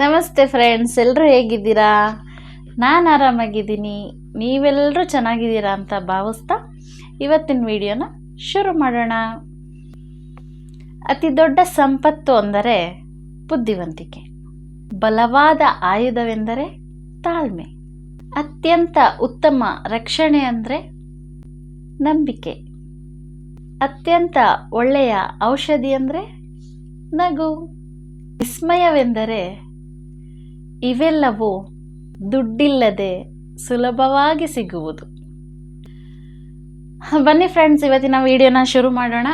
ನಮಸ್ತೆ ಫ್ರೆಂಡ್ಸ್ ಎಲ್ಲರೂ ಹೇಗಿದ್ದೀರಾ? ನಾನು ಆರಾಮಾಗಿದ್ದೀನಿ. ನೀವೆಲ್ಲರೂ ಚೆನ್ನಾಗಿದ್ದೀರಾ ಅಂತ ಭಾವಿಸ್ತಾ ಇವತ್ತಿನ ವಿಡಿಯೋನ ಶುರು ಮಾಡೋಣ. ಅತಿ ದೊಡ್ಡ ಸಂಪತ್ತು ಅಂದರೆ ಬುದ್ಧಿವಂತಿಕೆ. ಬಲವಾದ ಆಯುಧವೆಂದರೆ ತಾಳ್ಮೆ. ಅತ್ಯಂತ ಉತ್ತಮ ರಕ್ಷಣೆ ಅಂದರೆ ನಂಬಿಕೆ. ಅತ್ಯಂತ ಒಳ್ಳೆಯ ಔಷಧಿ ಅಂದರೆ ನಗು. ವಿಸ್ಮಯವೆಂದರೆ ಇವೆಲ್ಲವೂ ದುಡ್ಡಿಲ್ಲದೆ ಸುಲಭವಾಗಿ ಸಿಗುವುದು. ಬನ್ನಿ ಫ್ರೆಂಡ್ಸ್ ಇವತ್ತಿನ ವಿಡಿಯೋನ ಶುರು ಮಾಡೋಣ.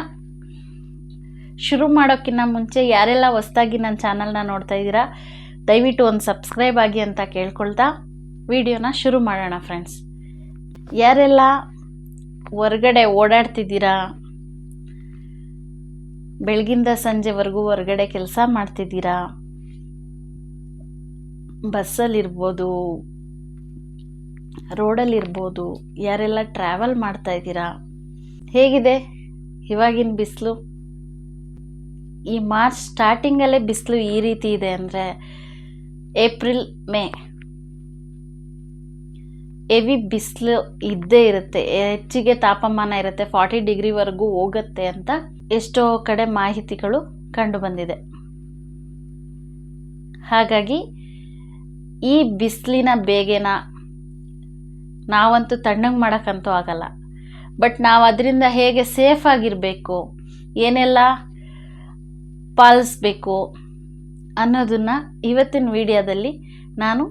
ಶುರು ಮಾಡೋಕ್ಕಿಂತ ಮುಂಚೆ ಯಾರೆಲ್ಲ ಹೊಸ್ದಾಗಿ ನನ್ನ ಚಾನಲ್ನ ನೋಡ್ತಾ ಇದ್ದೀರಾ, ದಯವಿಟ್ಟು ಒಂದು ಸಬ್ಸ್ಕ್ರೈಬ್ ಆಗಿ ಅಂತ ಕೇಳ್ಕೊಳ್ತಾ ವಿಡಿಯೋನ ಶುರು ಮಾಡೋಣ ಫ್ರೆಂಡ್ಸ್ ಯಾರೆಲ್ಲ ಹೊರ್ಗಡೆ ಓಡಾಡ್ತಿದ್ದೀರಾ, ಬೆಳಗಿಂದ ಸಂಜೆವರೆಗೂ ಹೊರಗಡೆ ಕೆಲಸ ಮಾಡ್ತಿದ್ದೀರಾ ಬಸ್ಸಲ್ಲಿರ್ಬೋದು, ರೋಡಲ್ಲಿರ್ಬೋದು, ಯಾರೆಲ್ಲ ಟ್ರಾವೆಲ್ ಮಾಡ್ತಾ ಇದ್ದೀರಾ? ಹೇಗಿದೆ ಇವಾಗಿನ ಬಿಸಿಲು? ಈ ಮಾರ್ಚ್ ಸ್ಟಾರ್ಟಿಂಗಲ್ಲೇ ಬಿಸಿಲು ಈ ರೀತಿ ಇದೆ ಅಂದರೆ ಏಪ್ರಿಲ್, ಮೇ. ಎವಿ ಬಿಸಿಲು ಇದ್ದೇ ಇರುತ್ತೆ. ಹೆಚ್ಚಿಗೆ ತಾಪಮಾನ ಇರುತ್ತೆ. ಫಾರ್ಟಿ ಡಿಗ್ರಿವರೆಗೂ ಹೋಗುತ್ತೆ ಅಂತ ಎಷ್ಟೋ ಕಡೆ ಮಾಹಿತಿಗಳು ಕಂಡು ಬಂದಿದೆ. ಹಾಗಾಗಿ ಈ ಬಿಸಿಲಿನ ಬೇಗೆನ ನಾವಂತೂ ತಣ್ಣಗೆ ಮಾಡೋಕ್ಕಂತೂ ಆಗಲ್ಲ. ಬಟ್ ನಾವು ಅದರಿಂದ ಹೇಗೆ ಸೇಫ್ ಆಗಿರಬೇಕು, ಏನೆಲ್ಲ ಪಾಲಿಸ್ಬೇಕು ಅನ್ನೋದನ್ನು ಇವತ್ತಿನ ವಿಡಿಯೋದಲ್ಲಿ ನಾನು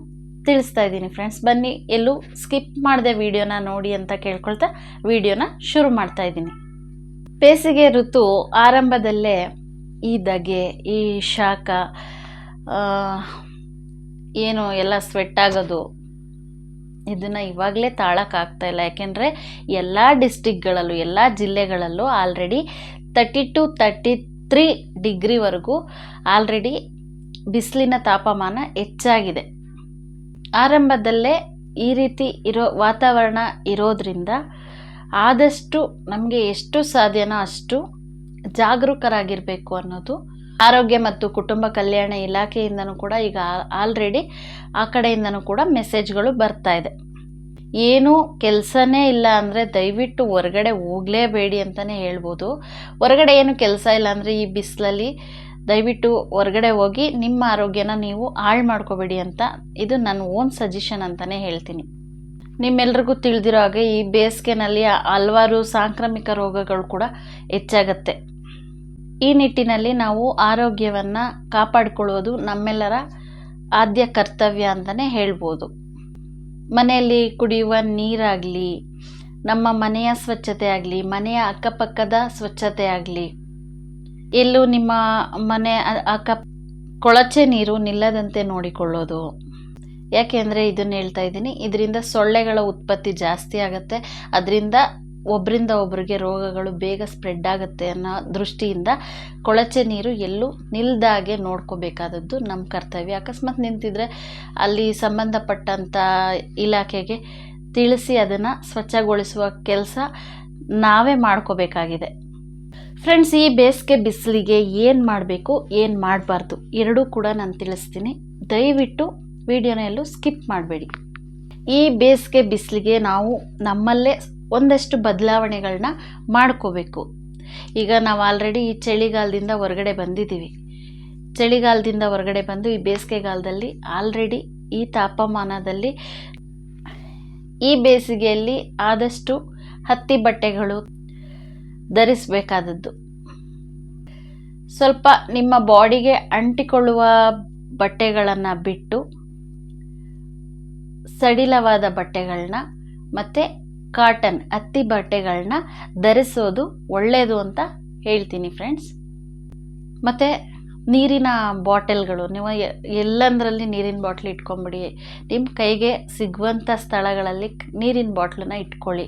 ತಿಳಿಸ್ತಾ ಇದ್ದೀನಿ ಫ್ರೆಂಡ್ಸ್. ಬನ್ನಿ, ಎಲ್ಲೂ ಸ್ಕಿಪ್ ಮಾಡದೆ ವಿಡಿಯೋನ ನೋಡಿ ಅಂತ ಕೇಳ್ಕೊಳ್ತಾ ವಿಡಿಯೋನ ಶುರು ಮಾಡ್ತಾ ಇದ್ದೀನಿ. ಬೇಸಿಗೆ ಋತು ಆರಂಭದಲ್ಲೇ ಈ ಧಗೆ, ಈ ಶಾಖ ಏನು ಎಲ್ಲ ಸ್ವೆಟ್ ಆಗೋದು, ಇದನ್ನು ಇವಾಗಲೇ ತಾಳಕ್ಕಾಗ್ತಾ ಇಲ್ಲ. ಯಾಕೆಂದರೆ ಎಲ್ಲ ಡಿಸ್ಟಿಕ್ಗಳಲ್ಲೂ ಎಲ್ಲ ಜಿಲ್ಲೆಗಳಲ್ಲೂ already thirty two thirty three ಡಿಗ್ರಿವರೆಗೂ already ಬಿಸಿಲಿನ ತಾಪಮಾನ ಹೆಚ್ಚಾಗಿದೆ. ಆರಂಭದಲ್ಲೇ ಈ ರೀತಿ ಇರೋ ವಾತಾವರಣ ಇರೋದರಿಂದ ಆದಷ್ಟು ನಮಗೆ ಎಷ್ಟು ಸಾಧ್ಯನೋ ಅಷ್ಟು ಜಾಗರೂಕರಾಗಿರಬೇಕು ಅನ್ನೋದು ಆರೋಗ್ಯ ಮತ್ತು ಕುಟುಂಬ ಕಲ್ಯಾಣ ಇಲಾಖೆಯಿಂದನೂ ಕೂಡ ಈಗ ಆಲ್ರೆಡಿ ಆ ಕಡೆಯಿಂದನೂ ಕೂಡ ಮೆಸೇಜ್ಗಳು ಬರ್ತಾ ಇದೆ. ಏನು ಕೆಲಸನೇ ಇಲ್ಲ ಅಂದರೆ ದಯವಿಟ್ಟು ಹೊರಗಡೆ ಹೋಗಲೇಬೇಡಿ ಅಂತಲೇ ಹೇಳ್ಬೋದು. ಹೊರಗಡೆ ಏನು ಕೆಲಸ ಇಲ್ಲ ಅಂದರೆ ಈ ಬಿಸಿಲಲ್ಲಿ ದಯವಿಟ್ಟು ಹೊರಗಡೆ ಹೋಗಿ ನಿಮ್ಮ ಆರೋಗ್ಯನ ನೀವು ಹಾಳು ಮಾಡ್ಕೋಬೇಡಿ ಅಂತ ಇದು ನನ್ನ ಓನ್ ಸಜೆಷನ್ ಅಂತಲೇ ಹೇಳ್ತೀನಿ. ನಿಮ್ಮೆಲ್ರಿಗೂ ತಿಳಿದಿರೋ ಹಾಗೆ ಈ ಬೇಸಿಗೆನಲ್ಲಿ ಹಲವಾರು ಸಾಂಕ್ರಾಮಿಕ ರೋಗಗಳು ಕೂಡ ಹೆಚ್ಚಾಗತ್ತೆ. ಈ ನಿಟ್ಟಿನಲ್ಲಿ ನಾವು ಆರೋಗ್ಯವನ್ನು ಕಾಪಾಡಿಕೊಳ್ಳೋದು ನಮ್ಮೆಲ್ಲರ ಆದ್ಯ ಕರ್ತವ್ಯ ಅಂತಲೇ ಹೇಳ್ಬೋದು. ಮನೆಯಲ್ಲಿ ಕುಡಿಯುವ ನೀರಾಗಲಿ, ನಮ್ಮ ಮನೆಯ ಸ್ವಚ್ಛತೆ ಆಗಲಿ, ಮನೆಯ ಅಕ್ಕಪಕ್ಕದ ಸ್ವಚ್ಛತೆ ಆಗಲಿ, ಎಲ್ಲೂ ನಿಮ್ಮ ಮನೆ ಅಕ್ಕ, ಕೊಳಚೆ ನೀರು ನಿಲ್ಲದಂತೆ ನೋಡಿಕೊಳ್ಳೋದು. ಯಾಕೆಂದರೆ ಇದನ್ನು ಹೇಳ್ತಾ ಇದ್ದೀನಿ, ಇದರಿಂದ ಸೊಳ್ಳೆಗಳ ಉತ್ಪತ್ತಿ ಜಾಸ್ತಿ ಆಗುತ್ತೆ, ಅದರಿಂದ ಒಬ್ಬರಿಂದ ಒಬ್ಬರಿಗೆ ರೋಗಗಳು ಬೇಗ ಸ್ಪ್ರೆಡ್ ಆಗುತ್ತೆ ಅನ್ನೋ ದೃಷ್ಟಿಯಿಂದ ಕೊಳಚೆ ನೀರು ಎಲ್ಲೂ ನಿಲ್ದಾಗೆ ನೋಡ್ಕೋಬೇಕಾದದ್ದು ನಮ್ಮ ಕರ್ತವ್ಯ. ಅಕಸ್ಮಾತ್ ನಿಂತಿದ್ರೆ ಅಲ್ಲಿ ಸಂಬಂಧಪಟ್ಟಂಥ ಇಲಾಖೆಗೆ ತಿಳಿಸಿ ಅದನ್ನು ಸ್ವಚ್ಛಗೊಳಿಸುವ ಕೆಲಸ ನಾವೇ ಮಾಡ್ಕೋಬೇಕಾಗಿದೆ. ಫ್ರೆಂಡ್ಸ್ ಈ ಬೇಸಿಗೆ ಬಿಸಿಲಿಗೆ ಏನು ಮಾಡಬೇಕು, ಏನು ಮಾಡಬಾರ್ದು ಎರಡೂ ಕೂಡ ನಾನು ತಿಳಿಸ್ತೀನಿ. ದಯವಿಟ್ಟು ವಿಡಿಯೋನ ಎಲ್ಲೂ ಸ್ಕಿಪ್ ಮಾಡಬೇಡಿ. ಈ ಬೇಸಿಗೆ ಬಿಸಿಲಿಗೆ ನಾವು ನಮ್ಮಲ್ಲೇ ಒಂದಷ್ಟು ಬದಲಾವಣೆಗಳನ್ನ ಮಾಡ್ಕೋಬೇಕು. ಈಗ ನಾವು ಆಲ್ರೆಡಿ ಈ ಚಳಿಗಾಲದಿಂದ ಹೊರಗಡೆ ಬಂದಿದ್ದೀವಿ. ಚಳಿಗಾಲದಿಂದ ಹೊರಗಡೆ ಬಂದು ಈ ಬೇಸಿಗೆಗಾಲದಲ್ಲಿ ಆಲ್ರೆಡಿ ಈ ತಾಪಮಾನದಲ್ಲಿ ಈ ಬೇಸಿಗೆಯಲ್ಲಿ ಆದಷ್ಟು ಹತ್ತಿ ಬಟ್ಟೆಗಳು ಧರಿಸಬೇಕಾದದ್ದು. ಸ್ವಲ್ಪ ನಿಮ್ಮ ಬಾಡಿಗೆ ಅಂಟಿಕೊಳ್ಳುವ ಬಟ್ಟೆಗಳನ್ನು ಬಿಟ್ಟು ಸಡಿಲವಾದ ಬಟ್ಟೆಗಳನ್ನ ಮತ್ತು ಕಾಟನ್ ಹತ್ತಿ ಬಟ್ಟೆಗಳನ್ನ ಧರಿಸೋದು ಒಳ್ಳೆಯದು ಅಂತ ಹೇಳ್ತೀನಿ ಫ್ರೆಂಡ್ಸ್ ಮತ್ತು ನೀರಿನ ಬಾಟಲ್ಗಳು, ನೀವು ಎಲ್ಲಂದರಲ್ಲಿ ನೀರಿನ ಬಾಟ್ಲ್ ಇಟ್ಕೊಂಬಿಡಿ. ನಿಮ್ಮ ಕೈಗೆ ಸಿಗುವಂಥ ಸ್ಥಳಗಳಲ್ಲಿ ನೀರಿನ ಬಾಟ್ಲನ್ನ ಇಟ್ಕೊಳ್ಳಿ.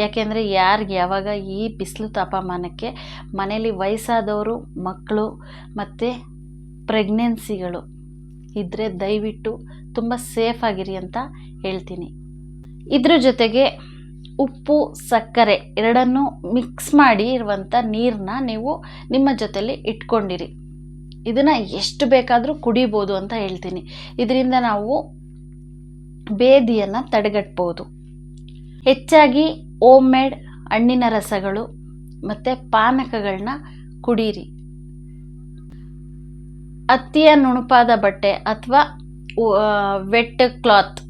ಯಾಕೆಂದರೆ ಯಾರಿಗೆ ಯಾವಾಗ ಈ ಬಿಸಿಲು ತಾಪಮಾನಕ್ಕೆ ಮನೆಯಲ್ಲಿ ವಯಸ್ಸಾದವರು ಮಕ್ಕಳು ಮತ್ತು ಪ್ರೆಗ್ನೆನ್ಸಿಗಳು ಇದ್ದರೆ ದಯವಿಟ್ಟು ತುಂಬ ಸೇಫ್ ಆಗಿರಿ ಅಂತ ಹೇಳ್ತೀನಿ. ಇದ್ರ ಜೊತೆಗೆ ಉಪ್ಪು, ಸಕ್ಕರೆ ಎರಡನ್ನೂ ಮಿಕ್ಸ್ ಮಾಡಿ ಇರುವಂಥ ನೀರನ್ನ ನೀವು ನಿಮ್ಮ ಜೊತೆಯಲ್ಲಿ ಇಟ್ಕೊಂಡಿರಿ. ಇದನ್ನು ಎಷ್ಟು ಬೇಕಾದರೂ ಕುಡಿಬೋದು ಅಂತ ಹೇಳ್ತೀನಿ. ಇದರಿಂದ ನಾವು ಬೇದಿಯನ್ನು ತಡೆಗಟ್ಬೋದು. ಹೆಚ್ಚಾಗಿ ಓಮ್ ಮೇಡ್ ಹಣ್ಣಿನ ರಸಗಳು ಮತ್ತು ಪಾನಕಗಳನ್ನ ಕುಡೀರಿ. ಹತ್ತಿಯ ನುಣುಪಾದ ಬಟ್ಟೆ ಅಥವಾ ವೆಟ್ ಕ್ಲಾತ್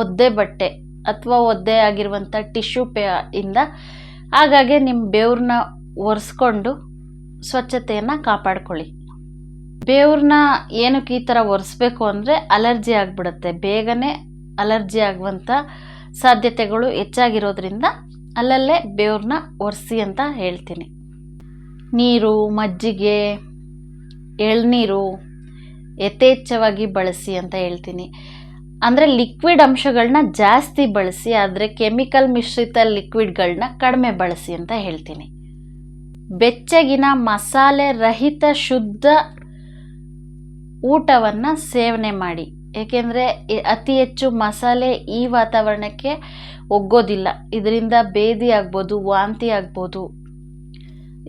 ಒದ್ದೆ ಬಟ್ಟೆ. ಅಥವಾ ಒದ್ದೆ ಆಗಿರುವಂಥ ಟಿಶ್ಯೂ ಪೇ ಇಂದ ಹಾಗಾಗಿ ನಿಮ್ಮ ಬೇವ್ರನ್ನ ಒರೆಸ್ಕೊಂಡು ಸ್ವಚ್ಛತೆಯನ್ನು ಕಾಪಾಡ್ಕೊಳ್ಳಿ. ಬೇವ್ರನ್ನ ಏನಕ್ಕೆ ಈ ಥರ ಒರೆಸ್ಬೇಕು ಅಂದರೆ ಅಲರ್ಜಿ ಆಗಿಬಿಡುತ್ತೆ. ಬೇಗನೆ ಅಲರ್ಜಿ ಆಗುವಂಥ ಸಾಧ್ಯತೆಗಳು ಹೆಚ್ಚಾಗಿರೋದ್ರಿಂದ ಅಲ್ಲಲ್ಲೇ ಬೇವ್ರನ್ನ ಒರೆಸಿ ಅಂತ ಹೇಳ್ತೀನಿ. ನೀರು, ಮಜ್ಜಿಗೆ, ಎಳ್ನೀರು ಯಥೇಚ್ಛವಾಗಿ ಬಳಸಿ ಅಂತ ಹೇಳ್ತೀನಿ. ಅಂದರೆ ಲಿಕ್ವಿಡ್ ಅಂಶಗಳನ್ನ ಜಾಸ್ತಿ ಬಳಸಿ ಆದರೆ ಕೆಮಿಕಲ್ ಮಿಶ್ರಿತ ಲಿಕ್ವಿಡ್ಗಳನ್ನ ಕಡಿಮೆ ಬಳಸಿ ಅಂತ ಹೇಳ್ತೀನಿ. ಬೆಚ್ಚಗಿನ ಮಸಾಲೆ ರಹಿತ ಶುದ್ಧ ಊಟವನ್ನು ಸೇವನೆ ಮಾಡಿ. ಏಕೆಂದರೆ ಅತಿ ಹೆಚ್ಚು ಮಸಾಲೆ ಈ ವಾತಾವರಣಕ್ಕೆ ಒಗ್ಗೋದಿಲ್ಲ. ಇದರಿಂದ ಭೇದಿ ಆಗ್ಬೋದು, ವಾಂತಿ ಆಗ್ಬೋದು.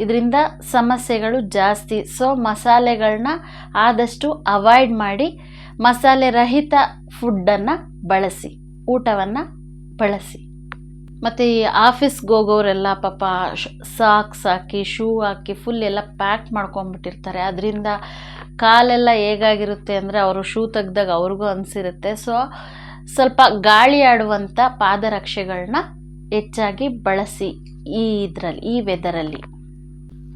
ಇದರಿಂದ ಸಮಸ್ಯೆಗಳು ಜಾಸ್ತಿ. ಸೊ ಮಸಾಲೆಗಳನ್ನ ಆದಷ್ಟು ಅವಾಯ್ಡ್ ಮಾಡಿ ಮಸಾಲೆ ರಹಿತ ಫುಡ್ಡನ್ನು ಬಳಸಿ, ಊಟವನ್ನು ಬಳಸಿ. ಮತ್ತು ಈ ಆಫೀಸ್ಗೆ ಹೋಗೋರೆಲ್ಲ ಪಾಪ ಸಾಕ್ಸ್ ಹಾಕಿ ಶೂ ಹಾಕಿ ಫುಲ್ ಎಲ್ಲ ಪ್ಯಾಕ್ ಮಾಡ್ಕೊಂಬಿಟ್ಟಿರ್ತಾರೆ ಅದರಿಂದ ಕಾಲೆಲ್ಲ ಹೇಗಾಗಿರುತ್ತೆ ಅಂದರೆ ಅವರು ಶೂ ತೆಗ್ದಾಗ ಅವ್ರಿಗೂ ಅನಿಸಿರುತ್ತೆ. ಸೊ ಸ್ವಲ್ಪ ಗಾಳಿ ಆಡುವಂಥ ಪಾದರಕ್ಷೆಗಳನ್ನ ಹೆಚ್ಚಾಗಿ ಬಳಸಿ ಈ ಇದರಲ್ಲಿ, ಈ ವೆದರಲ್ಲಿ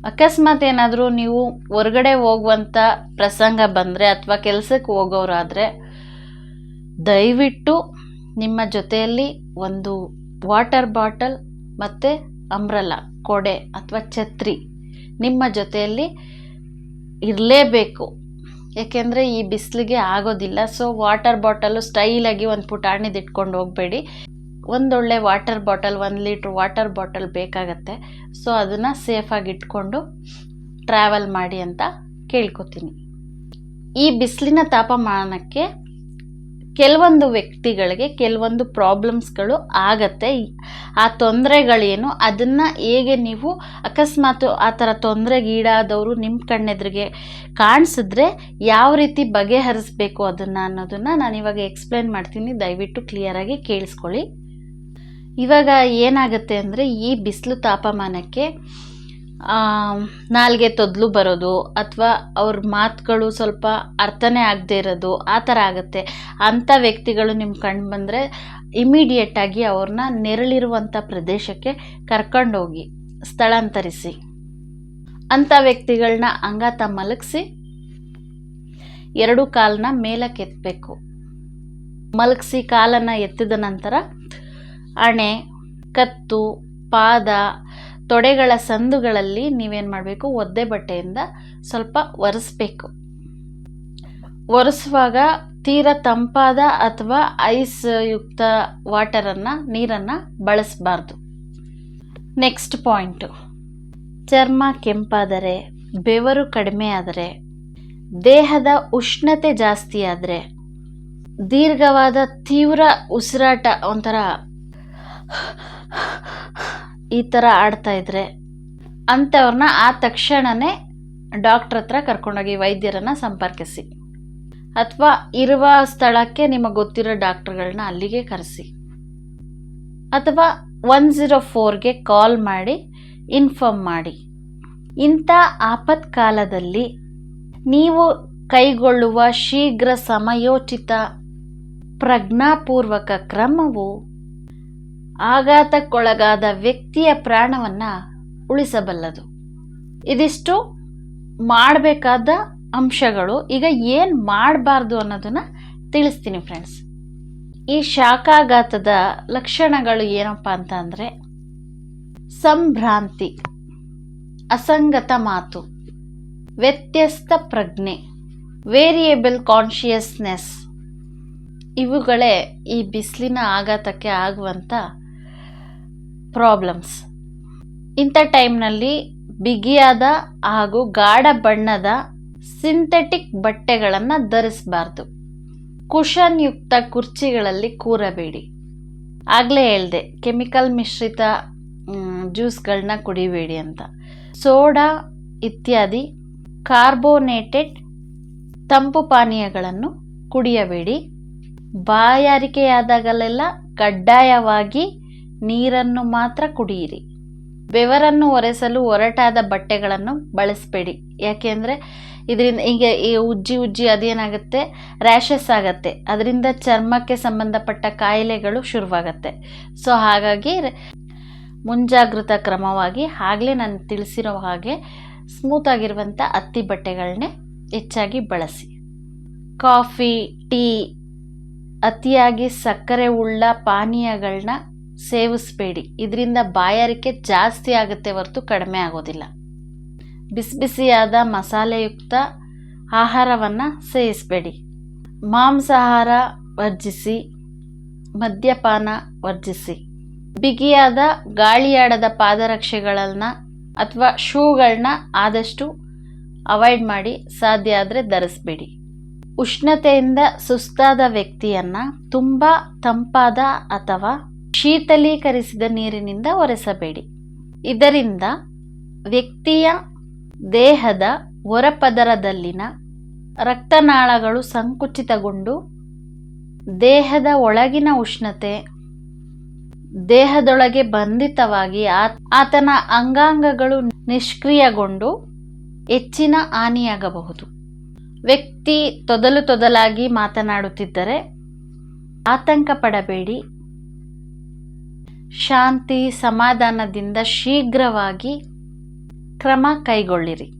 ಅಕಸ್ಮಾತ್ ಏನಾದರೂ ನೀವು ಹೊರಗಡೆ ಹೋಗುವಂಥ ಪ್ರಸಂಗ ಬಂದರೆ ಅಥವಾ ಕೆಲಸಕ್ಕೆ ಹೋಗೋರಾದರೆ, ದಯವಿಟ್ಟು ನಿಮ್ಮ ಜೊತೆಯಲ್ಲಿ ಒಂದು ವಾಟರ್ ಬಾಟಲ್ ಮತ್ತು ಅಂಬ್ರಲ್ಲ, ಕೊಡೆ ಅಥವಾ ಛತ್ರಿ ನಿಮ್ಮ ಜೊತೆಯಲ್ಲಿ ಇರಲೇಬೇಕು. ಏಕೆಂದರೆ ಈ ಬಿಸಿಲಿಗೆ ಆಗೋದಿಲ್ಲ. ಸೊ ವಾಟರ್ ಬಾಟಲು ಸ್ಟೈಲಾಗಿ ಒಂದು ಪುಟಾಣಿದು ಇಟ್ಕೊಂಡು ಹೋಗಬೇಡಿ. ಒಂದೊಳ್ಳೆ ವಾಟರ್ ಬಾಟಲ್ ಒಂದು ಲೀಟ್ರ್ ವಾಟರ್ ಬಾಟಲ್ ಬೇಕಾಗತ್ತೆ. ಸೊ ಅದನ್ನು ಸೇಫಾಗಿ ಇಟ್ಕೊಂಡು ಟ್ರಾವೆಲ್ ಮಾಡಿ ಅಂತ ಕೇಳ್ಕೊತೀನಿ. ಈ ಬಿಸಿಲಿನ ತಾಪಮಾನಕ್ಕೆ ಕೆಲವೊಂದು ವ್ಯಕ್ತಿಗಳಿಗೆ ಕೆಲವೊಂದು ಪ್ರಾಬ್ಲಮ್ಸ್ಗಳು ಆಗತ್ತೆ. ಆ ತೊಂದರೆಗಳೇನು? ಅದನ್ನು ಹೇಗೆ ನೀವು ಅಕಸ್ಮಾತ್ ಆ ಥರ ತೊಂದರೆಗೀಡಾದವರು ನಿಮ್ಮ ಕಣ್ಣೆದ್ರಿಗೆ ಕಾಣಿಸಿದ್ರೆ ಯಾವ ರೀತಿ ಬಗೆಹರಿಸ್ಬೇಕು ಅದನ್ನು ಅನ್ನೋದನ್ನು ನಾನು ಇವಾಗ ಎಕ್ಸ್ಪ್ಲೇನ್ ಮಾಡ್ತೀನಿ. ದಯವಿಟ್ಟು ಕ್ಲಿಯರಾಗಿ ಕೇಳಿಸ್ಕೊಳ್ಳಿ. ಇವಾಗ ಏನಾಗುತ್ತೆ ಅಂದರೆ ಈ ಬಿಸಿಲು ತಾಪಮಾನಕ್ಕೆ ನಾಲ್ಗೆ ತೊದಲು ಬರೋದು ಅಥವಾ ಅವ್ರ ಮಾತುಗಳು ಸ್ವಲ್ಪ ಅರ್ಥನೇ ಆಗದೆ ಇರೋದು ಆ ಥರ ಆಗುತ್ತೆ. ಅಂಥ ವ್ಯಕ್ತಿಗಳು ನಿಮ್ಮ ಕಂಡು ಬಂದರೆ ಇಮಿಡಿಯೇಟಾಗಿ ಅವ್ರನ್ನ ನೆರಳಿರುವಂಥ ಪ್ರದೇಶಕ್ಕೆ ಕರ್ಕೊಂಡೋಗಿ ಸ್ಥಳಾಂತರಿಸಿ. ಅಂಥ ವ್ಯಕ್ತಿಗಳನ್ನ ಅಂಗಾತ ಮಲಗಿಸಿ, ಎರಡು ಕಾಲನ್ನ ಮೇಲಕ್ಕೆ ಎತ್ತಬೇಕು ಮಲಗಿಸಿ ಕಾಲನ್ನು ಎತ್ತಿದ ನಂತರ ಹಣೆ ಕತ್ತು, ಪಾದ, ತೊಡೆಗಳ ಸಂದುಗಳಲ್ಲಿ ನೀವೇನು ಮಾಡಬೇಕು? ಒದ್ದೆ ಬಟ್ಟೆಯಿಂದ ಸ್ವಲ್ಪ ಒರೆಸ್ಬೇಕು. ಒರೆಸುವಾಗ ತೀರ ತಂಪಾದ ಅಥವಾ ಐಸ್ ಯುಕ್ತ ವಾಟರನ್ನು ನೀರನ್ನು ಬಳಸಬಾರ್ದು. Next point. ಚರ್ಮ ಕೆಂಪಾದರೆ, ಬೆವರು ಕಡಿಮೆ ಆದರೆ, ದೇಹದ ಉಷ್ಣತೆ ಜಾಸ್ತಿ ಆದರೆ, ದೀರ್ಘವಾದ ತೀವ್ರ ಉಸಿರಾಟ ಒಂಥರ ಈ ಥರ ಆಡ್ತಾ ಇದ್ರೆ ಅಂಥವ್ರನ್ನ ಆ ತಕ್ಷಣವೇ ಡಾಕ್ಟ್ರ್ ಹತ್ರ ಕರ್ಕೊಂಡೋಗಿ ವೈದ್ಯರನ್ನು ಸಂಪರ್ಕಿಸಿ. ಅಥವಾ ಇರುವ ಸ್ಥಳಕ್ಕೆ ನಿಮಗೆ ಗೊತ್ತಿರೋ ಡಾಕ್ಟ್ರುಗಳನ್ನ ಅಲ್ಲಿಗೆ ಕರೆಸಿ. ಅಥವಾ ಒನ್ ಝೀರೋ ಫೋರ್ಗೆ ಕಾಲ್ ಮಾಡಿ, ಇನ್ಫಾರ್ಮ್ ಮಾಡಿ. ಇಂಥ ಆಪತ್ಕಾಲದಲ್ಲಿ ನೀವು ಕೈಗೊಳ್ಳುವ ಶೀಘ್ರ ಸಮಯೋಚಿತ ಪ್ರಜ್ಞಾಪೂರ್ವಕ ಕ್ರಮವು ಆಘಾತಕ್ಕೊಳಗಾದ ವ್ಯಕ್ತಿಯ ಪ್ರಾಣವನ್ನು ಉಳಿಸಬಲ್ಲದು. ಇದಿಷ್ಟು ಮಾಡಬೇಕಾದ ಅಂಶಗಳು. ಈಗ ಏನು ಮಾಡಬಾರ್ದು ಅನ್ನೋದನ್ನು ತಿಳಿಸ್ತೀನಿ ಫ್ರೆಂಡ್ಸ್ ಈ ಶಾಖಾಘಾತದ ಲಕ್ಷಣಗಳು ಏನಪ್ಪ ಅಂತ ಅಂದರೆ, ಸಂಭ್ರಾಂತಿ, ಅಸಂಗತ ಮಾತು, ವ್ಯತ್ಯಸ್ತ ಪ್ರಜ್ಞೆ ವೇರಿಯೇಬಲ್ ಕಾನ್ಷಿಯಸ್ನೆಸ್ ಇವುಗಳೇ ಈ ಬಿಸಿಲಿನ ಆಘಾತಕ್ಕೆ ಆಗುವಂಥ ಪ್ರಾಬ್ಲಮ್ಸ್ ಇಂಥ ಟೈಮ್ನಲ್ಲಿ ಬಿಗಿಯಾದ ಹಾಗೂ ಗಾಢ ಬಣ್ಣದ ಸಿಂಥೆಟಿಕ್ ಬಟ್ಟೆಗಳನ್ನು ಧರಿಸಬಾರ್ದು. ಕುಷನ್ ಯುಕ್ತ ಕುರ್ಚಿಗಳಲ್ಲಿ ಕೂರಬೇಡಿ. ಆಗಲೇ ಹೇಳಿದೆ, ಕೆಮಿಕಲ್ ಮಿಶ್ರಿತ ಜ್ಯೂಸ್ಗಳನ್ನ ಕುಡಿಬೇಡಿ ಅಂತ. ಸೋಡಾ ಇತ್ಯಾದಿ ಕಾರ್ಬೋನೇಟೆಡ್ ತಂಪು ಪಾನೀಯಗಳನ್ನು ಕುಡಿಯಬೇಡಿ. ಬಾಯಾರಿಕೆಯಾದಾಗಲೆಲ್ಲ ಕಡ್ಡಾಯವಾಗಿ ನೀರನ್ನು ಮಾತ್ರ ಕುಡಿಯಿರಿ. ಬೆವರನ್ನು ಒರೆಸಲು ಒರಟಾದ ಬಟ್ಟೆಗಳನ್ನು ಬಳಸಬೇಡಿ. ಯಾಕೆಂದರೆ ಇದರಿಂದ ಈಗ ಈ ಉಜ್ಜಿ ಉಜ್ಜಿ ಅದೇನಾಗುತ್ತೆ? ರ್ಯಾಷಸ್ ಆಗುತ್ತೆ. ಅದರಿಂದ ಚರ್ಮಕ್ಕೆ ಸಂಬಂಧಪಟ್ಟ ಕಾಯಿಲೆಗಳು ಶುರುವಾಗತ್ತೆ. ಸೊ ಹಾಗಾಗಿ ಮುಂಜಾಗೃತ ಕ್ರಮವಾಗಿ ಆಗಲೇ ನಾನು ತಿಳಿಸಿರೋ ಹಾಗೆ ಸ್ಮೂತಾಗಿರುವಂಥ ಹತ್ತಿ ಬಟ್ಟೆಗಳನ್ನೇ ಹೆಚ್ಚಾಗಿ ಬಳಸಿ. ಕಾಫಿ, ಟೀ, ಅತಿಯಾಗಿ ಸಕ್ಕರೆ, ಉಳ್ಳ ಪಾನೀಯಗಳನ್ನ ಸೇವಿಸಬೇಡಿ. ಇದರಿಂದ ಬಾಯಾರಿಕೆ ಜಾಸ್ತಿ ಆಗುತ್ತೆ ಹೊರತು ಕಡಿಮೆ ಆಗೋದಿಲ್ಲ. ಬಿಸಿ ಬಿಸಿಯಾದ ಮಸಾಲೆಯುಕ್ತ ಆಹಾರವನ್ನು ಸೇವಿಸಬೇಡಿ. ಮಾಂಸಾಹಾರ ವರ್ಜಿಸಿ, ಮದ್ಯಪಾನ ವರ್ಜಿಸಿ. ಬಿಗಿಯಾದ ಗಾಳಿಯಾಡದ ಪಾದರಕ್ಷೆಗಳನ್ನು ಅಥವಾ ಶೂಗಳನ್ನ ಆದಷ್ಟು ಅವಾಯ್ಡ್ ಮಾಡಿ ಸಾಧ್ಯ ಆದರೆ ಧರಿಸ್ಬೇಡಿ. ಉಷ್ಣತೆಯಿಂದ ಸುಸ್ತಾದ ವ್ಯಕ್ತಿಯನ್ನು ತುಂಬ ತಂಪಾದ ಅಥವಾ ಶೀತಲೀಕರಿಸಿದ ನೀರಿನಿಂದ ಒರೆಸಬೇಡಿ. ಇದರಿಂದ ವ್ಯಕ್ತಿಯ ದೇಹದ ಹೊರಪದರದಲ್ಲಿನ ರಕ್ತನಾಳಗಳು ಸಂಕುಚಿತಗೊಂಡು ದೇಹದ ಒಳಗಿನ ಉಷ್ಣತೆ ದೇಹದೊಳಗೆ ಬಂಧಿತವಾಗಿ ಆತನ ಅಂಗಾಂಗಗಳು ನಿಷ್ಕ್ರಿಯಗೊಂಡು ಹೆಚ್ಚಿನ ಹಾನಿಯಾಗಬಹುದು. ವ್ಯಕ್ತಿ ತೊದಲು ತೊದಲಾಗಿ ಮಾತನಾಡುತ್ತಿದ್ದರೆ ಆತಂಕ ಪಡಬೇಡಿ ಶಾಂತಿ ಸಮಾಧಾನದಿಂದ ಶೀಘ್ರವಾಗಿ ಕ್ರಮ ಕೈಗೊಳ್ಳಿರಿ.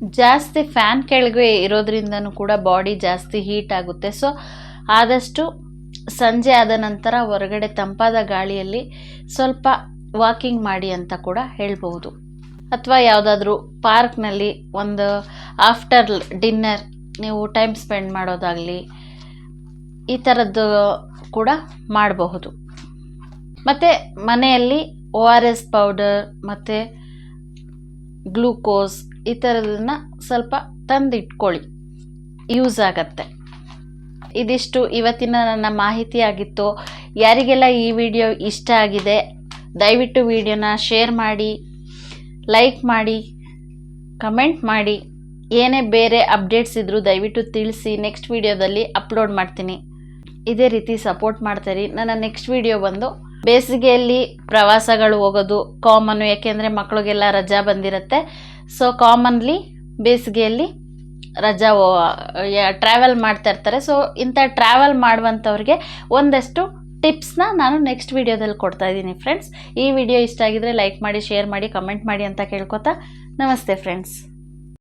ಜಾಸ್ತಿ ಫ್ಯಾನ್ ಕೆಳಗೆ ಇರೋದ್ರಿಂದನೂ ಕೂಡ ಬಾಡಿ ಜಾಸ್ತಿ ಹೀಟ್ ಆಗುತ್ತೆ. ಸೊ, ಆದಷ್ಟು ಸಂಜೆ ಆದ ನಂತರ ಹೊರಗಡೆ ತಂಪಾದ ಗಾಳಿಯಲ್ಲಿ ಸ್ವಲ್ಪ ವಾಕಿಂಗ್ ಮಾಡಿ ಅಂತ ಕೂಡ ಹೇಳ್ಬೋದು ಅಥವಾ ಯಾವುದಾದ್ರೂ ಪಾರ್ಕ್ನಲ್ಲಿ ಒಂದು ಆಫ್ಟರ್ ಡಿನ್ನರ್ ನೀವು ಟೈಮ್ ಸ್ಪೆಂಡ್ ಮಾಡೋದಾಗಲಿ ಈ ಥರದ್ದು ಕೂಡ ಮಾಡಬಹುದು. ಮತ್ತು ಮನೆಯಲ್ಲಿ ಒ ಆರ್ ಎಸ್ ಪೌಡರ್ ಮತ್ತು ಗ್ಲೂಕೋಸ್ ಈ ಥರದನ್ನ ಸ್ವಲ್ಪ ತಂದಿಟ್ಕೊಳ್ಳಿ. ಯೂಸ್ ಆಗತ್ತೆ. ಇದಿಷ್ಟು ಇವತ್ತಿನ ನನ್ನ ಮಾಹಿತಿ ಆಗಿತ್ತು. ಯಾರಿಗೆಲ್ಲ ಈ ವಿಡಿಯೋ ಇಷ್ಟ ಆಗಿದೆ, ದಯವಿಟ್ಟು ವಿಡಿಯೋನ ಶೇರ್ ಮಾಡಿ, ಲೈಕ್ ಮಾಡಿ, ಕಮೆಂಟ್ ಮಾಡಿ. ಏನೇ ಬೇರೆ ಅಪ್ಡೇಟ್ಸ್ ಇದ್ದರೂ ದಯವಿಟ್ಟು ತಿಳಿಸಿ, ನೆಕ್ಸ್ಟ್ ವಿಡಿಯೋದಲ್ಲಿ ಅಪ್ಲೋಡ್ ಮಾಡ್ತೀನಿ. ಇದೇ ರೀತಿ ಸಪೋರ್ಟ್ ಮಾಡ್ತೀರಿ. ನನ್ನ ನೆಕ್ಸ್ಟ್ ವಿಡಿಯೋ ಬಂದು ಬೇಸಿಗೆಯಲ್ಲಿ ಪ್ರವಾಸಗಳು ಹೋಗೋದು ಕಾಮನ್, ಯಾಕೆಂದರೆ ಮಕ್ಕಳಿಗೆಲ್ಲ ರಜಾ ಬಂದಿರುತ್ತೆ. ಸೊ ಕಾಮನ್ಲಿ ಬೇಸಿಗೆಯಲ್ಲಿ ರಜಾ ಟ್ರಾವೆಲ್ ಮಾಡ್ತಾ ಇರ್ತಾರೆ. ಸೊ ಇಂಥ ಟ್ರಾವೆಲ್ ಮಾಡುವಂಥವ್ರಿಗೆ ಒಂದಷ್ಟು ಟಿಪ್ಸ್ನ ನಾನು ನೆಕ್ಸ್ಟ್ ವಿಡಿಯೋದಲ್ಲಿ ಕೊಡ್ತಾ ಇದ್ದೀನಿ ಫ್ರೆಂಡ್ಸ್ ಈ ವಿಡಿಯೋ ಇಷ್ಟ ಆಗಿದ್ರೆ ಲೈಕ್ ಮಾಡಿ ಶೇರ್ ಮಾಡಿ ಕಮೆಂಟ್ ಮಾಡಿ ಅಂತ ಕೇಳ್ಕೊತಾ. ನಮಸ್ತೆ ಫ್ರೆಂಡ್ಸ್